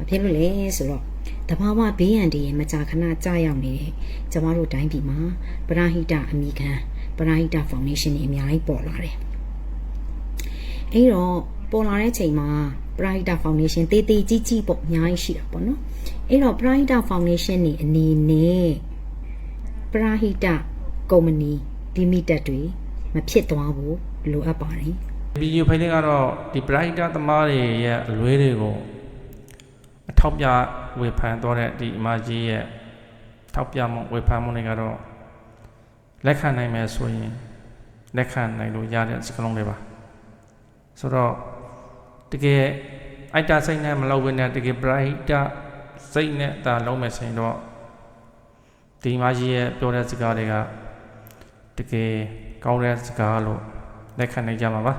ဘာဖြစ်လို့လဲဆိုတော့တဘာဝဘေးရန်တည်းမကြာခဏကြာရောက်နေတဲ့ကျမတို့တိုင်းပြည်မှာပရာဟိတအမိခံပရာဟိတဖောင်ဒေးရှင်းတွေအများကြီးပေါ်လာတယ်အဲ့တော့ပေါ်လာတဲ့ချိန်မှာပရာဟိတဖောင်ဒေးရှင်းတေးသေးကြီးကြီးပေါ့အများကြီးရှိတာပေါ့နော်အဲ့တော့ပရာဟိတဖောင်ဒေးရှင်းနေအနေနဲ့ပရာဟိတကုမ္ပဏီဒီမီတက်တွေမဖြစ်သွားဘူးလိုအပ်ပါတယ်ဗီဒီယိုဖိုင်လေးကတော့ဒီ brighter သမားတွေရဲ့အလွဲတွေကို အထောက်ပြဝေဖန်သွားတဲ့ဒီအမကြီးရဲ့ထောက်ပြမှုဝေဖန်မှုတွေကတော့လက်ခံနိုင်မယ်ဆိုရင်လက်ခံနိုင်လို့ရတဲ့စကားလုံးတွေပါဆိုတော့တကယ်အိုက်တာစိတ်နဲ့မလုပ်ဘဲနဲ့တကယ် brighter စိတ်နဲ့ဒါလုံးမယ်ဆိုရင်တော့ဒီအမကြီးရဲ့ပြောတဲ့စကားတွေကတကယ်ကောင်းတဲ့စကားလို့လက်ခံနိုင်ကြမှာပါ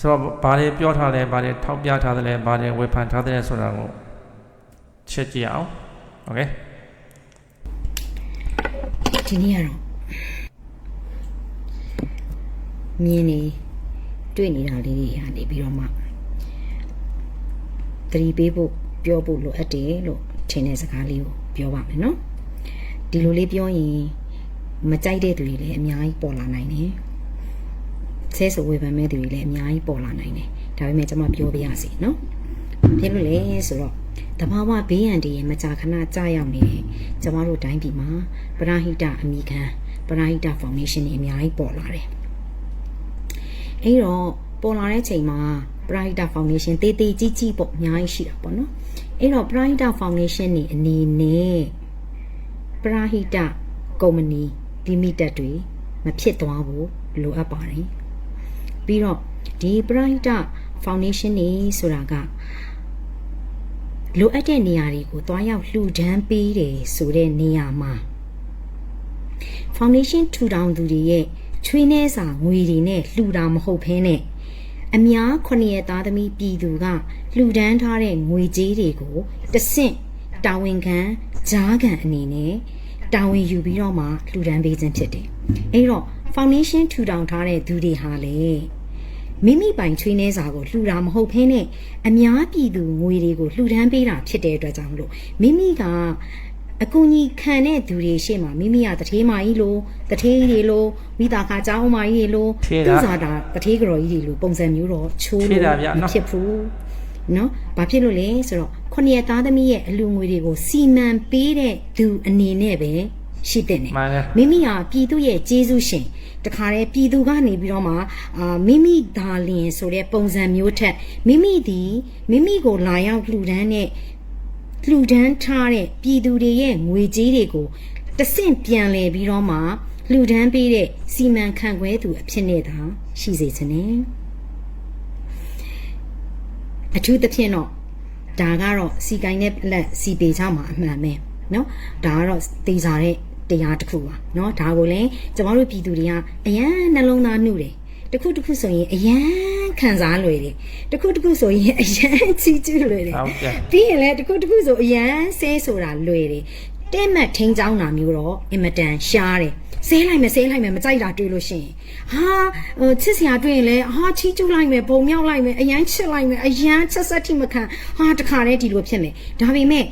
ဆိုတော့ဘာတွေပြောထားလဲဘာတွေထောက်ပြထားတယ်လဲဘာတွေဝေဖန်ထားတယ်လဲဆိုတာကို ချက်ကြည့်အောင်โอเค ဒီနေ့ကတော့မြင်နေတွေ့နေတာလေးတွေဟာနေပြီးတော့မှသတိပေးဖို့ပြောဖို့လိုအပ်တယ်လို့ထင်တဲ့စကားလေးကိုပြောပါမယ်နော်ဒီလိုလေးပြောရင်မကြိုက်တဲ့သူတွေလည်းအများကြီးပေါ်လာနိုင်တယ်ဆဲဆိုဝေဖန်မဲ့သူတွေလည်းအများကြီးပေါ်လာနိုင်တယ်ဒါပေမဲ့ကျွန်မပြောပြရစီနော်ဖြစ်လို့လေဆိုတော့ တဘာဝဘေးရန်တည်းမကြာခဏကြာရောက်နေတဲ့ကျမတို့တိုင်းပြည်မှာပရာဟိတအမိခံပရာဟိတဖောင်ဒေးရှင်းတွေအများကြီးပေါ်လာတယ်အဲ့တော့ပေါ်လာတဲ့ချိန်မှာပရာဟိတဖောင်ဒေးရှင်းတေးသေးကြီးကြီးပေါ့အများကြီးရှိတာပေါ့နော်အဲ့တော့ပရာဟိတဖောင်ဒေးရှင်းနေအနေနဲ့ပရာဟိတကုမ္ပဏီဒီမီတက်တွေမဖြစ်သွားဘူးလိုအပ်ပါတယ်ပြီးတော့ဒီပရာဟိတဖောင်ဒေးရှင်းနေဆိုတာက လိုအပ်တဲ့နေရာတွေကိုတွားရောက်လှူဒန်းပေးတယ်ဆိုတဲ့နေရာမှာ foundation ထူထောင်သူတွေရဲ့ချွေးနှဲစာငွေတွေနဲ့လှူတာမဟုတ်ဘဲနဲ့အများခုနှစ်ရက်သားသမီးပြည်သူကလှူဒန်းထားတဲ့ငွေကြေးတွေကိုတဆင့်တာဝန်ခံဂျားခံအနေနဲ့တာဝန်ယူပြီးတော့မှလှူဒန်းပေးခြင်းဖြစ်တယ်။အဲ့တော့ foundation ထူထောင်ထားတဲ့သူတွေဟာလေ မိမိပိုင်ချွေးနှဲစာကိုလှူတာမဟုတ်ဘဲနဲ့အများပြည်သူငွေတွေကိုလှူဒန်းပေးတာဖြစ်တဲ့အတွက်ကြောင့်မလို့မိမိကအကူကြီးခံတဲ့သူတွေရှေ့မှာမိမိကတထေးမကြီးလိုတထေးကြီးတွေလိုမိသားကကြောင်းမကြီးတွေလိုသူစားတာတထေးကြော်ကြီးတွေလိုပုံစံမျိုးတော့ချိုးလို့မဖြစ်ဘူးနော်ဘာဖြစ်လို့လဲဆိုတော့ခொနည်းသားသမီးရဲ့အလူငွေတွေကိုစီမံပေးတဲ့သူအနေနဲ့ပဲ ရှိတဲ့နေ မှန်တယ် မိမိဟာပြည်သူရဲ့ကျေးဇူးရှင်တခါတည်းပြည်သူကနေပြီးတော့မှအာမိမိဒါလင်ဆိုတဲ့ပုံစံမျိုးထက်မိမိဒီမိမိကိုလာရောက်လှူဒန်းတဲ့လှူဒန်းထားတဲ့ပြည်သူတွေရဲ့ငွေကြေးတွေကိုတဆင့်ပြန်လဲပြီးတော့မှလှူဒန်းပေးတဲ့စီမံခန့်ခွဲသူအဖြစ်နဲ့သာရှိစေခြင်း ਨੇ အထူးသဖြင့်တော့ဒါကတော့စီကိုင်းနဲ့လက်စီပေချမှာအမှန်ပဲเนาะဒါကတော့တေးစားတဲ့ တရားတစ်ခုပါเนาะဒါကိုလည်းကျမတို့ပြည်သူတွေကအရန်နှလုံးသားနှုတ်တယ်တစ်ခုတစ်ခုဆိုရင်အရန်ခံစားလွယ်တယ်တစ်ခုတစ်ခုဆိုရင်အရန်ချီးကျူးလွယ်တယ် ဟုတ်ကဲ့ ပြီးရင်လည်းတစ်ခုတစ်ခုဆိုအရန်ဆဲဆိုတာလွယ်တယ်တဲ့မှတ်ထင်းချောင်းတာမျိုးတော့အင်မတန်ရှားတယ်ဆဲလိုက်မယ်ဆဲလိုက်မယ်မကြိုက်တာတွေ့လို့ရှိရင်ဟာဟိုချစ်စရာတွေ့ရင်လည်းဟာချီးကျူးလိုက်မယ်ဘုံမြောက်လိုက်မယ်အရန်ချစ်လိုက်မယ်အရန်ချက်ဆက်ထိမခံဟာတခါတည်းဒီလိုဖြစ်မယ်ဒါပေမဲ့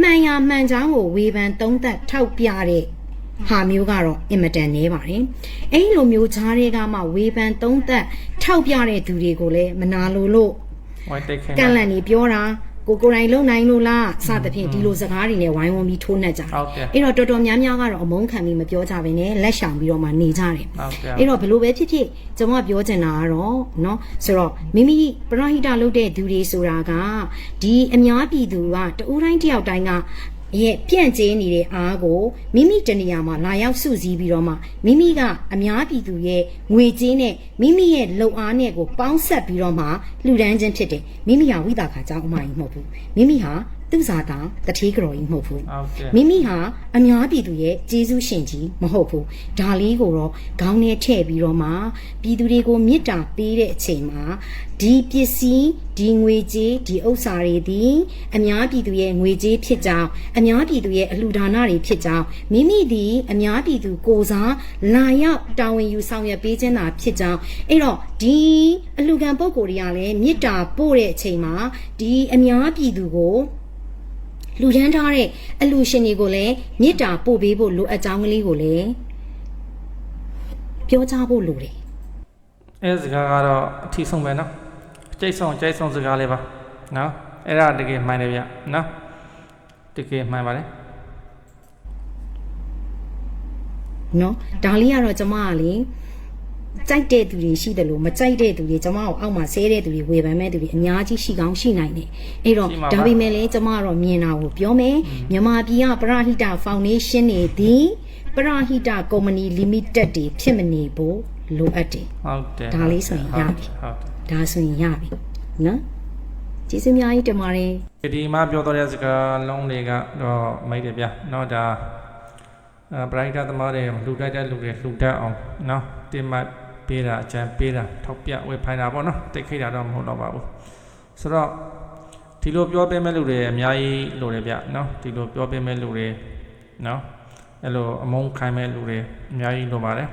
မှန်ရမှန်ချောင်းကိုဝေဖန်သုံးသပ်ထောက်ပြတဲ့ ဟာမျိုးကတော့အင်မတန်နေပါတယ်။အဲ့လိုမျိုးဈာတွေကမှဝေဖန်သုံးသက်ထောက်ပြတဲ့သူတွေကိုလည်းမနာလိုလို့ကန့်လန့်နေပြောတာကိုကိုယ်တိုင်လုံနိုင်လို့လားစသဖြင့်ဒီလိုစကားတွေနဲ့ဝိုင်းဝန်းပြီးထိုးနှက်ကြတယ်။အဲ့တော့တော်တော်များများကတော့အမုန်းခံပြီးမပြောကြဘဲနဲ့လက်ဆောင်ပြီးတော့မှနေကြတယ်။အဲ့တော့ဘယ်လိုပဲဖြစ်ဖြစ်ကျွန်မပြောချင်တာကတော့နော်ဆိုတော့မိမိပရဟိတလုပ်တဲ့သူတွေဆိုတာကဒီအများပြည်သူကတဦးတိုင်းတယောက်တိုင်းက ရဲ့ပြန့်ကျဲနေတဲ့အားကိုမိမိတနေရာမှာလာရောက်စုစည်းပြီးတော့မှမိမိကအများပြည်သူရဲ့ငွေကြေးနဲ့မိမိရဲ့လုံအားနဲ့ကိုပေါင်းဆက်ပြီးတော့မှလှူဒန်းခြင်းဖြစ်တယ်မိမိဟာဝိတာခါကြောင့်အမကြီးမဟုတ်ဘူးမိမိဟာသူ့ဇာတာတထေးကြော်ကြီးမဟုတ်ဘူးဟုတ်ကဲ့မိမိဟာအများပြည်သူရဲ့ကျေးဇူးရှင်ကြီးမဟုတ်ဘူးဒါလေးကိုတော့ခေါင်းထဲထည့်ပြီးတော့မှပြည်သူတွေကိုမေတ္တာပေးတဲ့အချိန်မှာဒီပစ္စည်းဒီငွေကြေးဒီဥစ္စာတွေဒီအများပြည်သူရဲ့ငွေကြေးဖြစ်ကြောင်းအများပြည်သူရဲ့အလှူဒါနတွေဖြစ်ကြောင်းမိမိဒီအများပြည်သူကိုယ်စားလာရောက်တာဝန်ယူဆောင်ရွက်ပေးခြင်းသာဖြစ်ကြောင်းအဲ့တော့ဒီအလှူခံပုံကိုယ်တွေကလည်းမေတ္တာပို့တဲ့အချိန်မှာဒီအများပြည်သူကို လူဒန်းထားတဲ့အလူရှင်တွေကိုလည်းမေတ္တာပို့ပေးဖို့လိုအပ်ကြောင်းကလေးကိုလည်းပြောကြားဖို့လိုတယ်အဲစကားကတော့အထီးဆုံးပဲနော်အကျိတ်ဆုံးအကျိတ်ဆုံးစကားလေးပါနော်အဲ့ဒါတကယ်မှန်တယ်ဗျနော်တကယ်မှန်ပါတယ်နော်ဒါလေးကတော့ကျမကလေ ကြိုက်တဲ့သူတွေရှိတယ်လို့မကြိုက်တဲ့သူတွေကျမကိုအောက်မှာဆဲတဲ့သူတွေဝေဖန်မဲ့သူတွေအများကြီးရှိကောင်းရှိနိုင်တယ်အဲ့တော့ဒါပေမဲ့လည်းကျမကတော့မြင်တာကိုပြောမယ်မြန်မာပြည်ကပရဟိတဖောင်ဒေးရှင်းနေသည်ပရဟိတကုမ္ပဏီလီမိတက်တွေဖြစ်မနေဖို့လိုအပ်တယ် ဟုတ်တယ် ဒါလေးဆိုရင်ရပြီ ဟုတ်တယ် ဒါဆိုရင်ရပြီနော်ကျေးဇူးအများကြီးတင်ပါတယ် ဒီမှာပြောတော့တဲ့စကားလုံးတွေကတော့မိတ်တယ်ဗျเนาะဒါအဲပရိုက်တာသမားတွေလှူတတ်တဲ့လူတွေလှူတတ်အောင်เนาะတင်မှတ် ပေးတာအကြံပေးတာထောက်ပြဝေဖိုင်တာပေါ့နော်တိတ်ခိတာတော့မဟုတ်တော့ပါဘူးဆိုတော့ဒီလိုပြောပေးမဲ့လူတွေအများကြီးလိုတယ်ဗျနော်ဒီလိုပြောပေးမဲ့လူတွေနော်အဲ့လိုအမုန်းခိုင်းမဲ့လူတွေအများကြီးလိုပါတယ်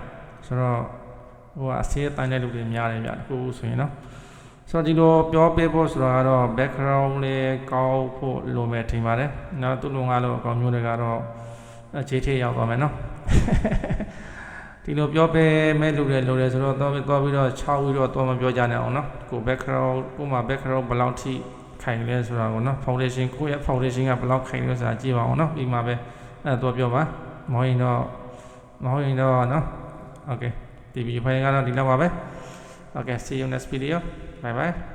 ဆိုတော့ဟိုအစေးတိုင်းတဲ့လူတွေများတယ်ဗျတခုဆိုရင်နော်ဆိုတော့ဒီလိုပြောပေးဖို့ဆိုတော့ကတော့ background လေးကောက်ဖို့လိုမယ်ထင်ပါတယ်နော်သူ့လုံငါလို့အကောင်မျိုးတွေကတော့အခြေထေးရောက်သွားမယ်နော် ဒီလိုပြောပေးမဲ့လူတွေလိုတယ်ဆိုတော့တော့တော့ပြီးတော့6ပြီးတော့တော့မပြောကြနဲ့အောင်နော်။ကို background ကိုမှ background ဘယ်လောက်ထိခိုင်လဲဆိုတာကိုနော် foundation ကိုရဲ့ foundation ကဘယ်လောက်ခိုင်လဲဆိုတာကြည့်ပါအောင်နော်။ပြီးမှပဲအဲ့တော့ပြောပါ။မဟုတ်ရင်တော့မဟုတ်ရင်တော့နော်။ Okay ဒီဗီဒီယိုဖိုင်ကတော့ဒီလောက်ပါပဲ။ Okay see you next video. Bye bye.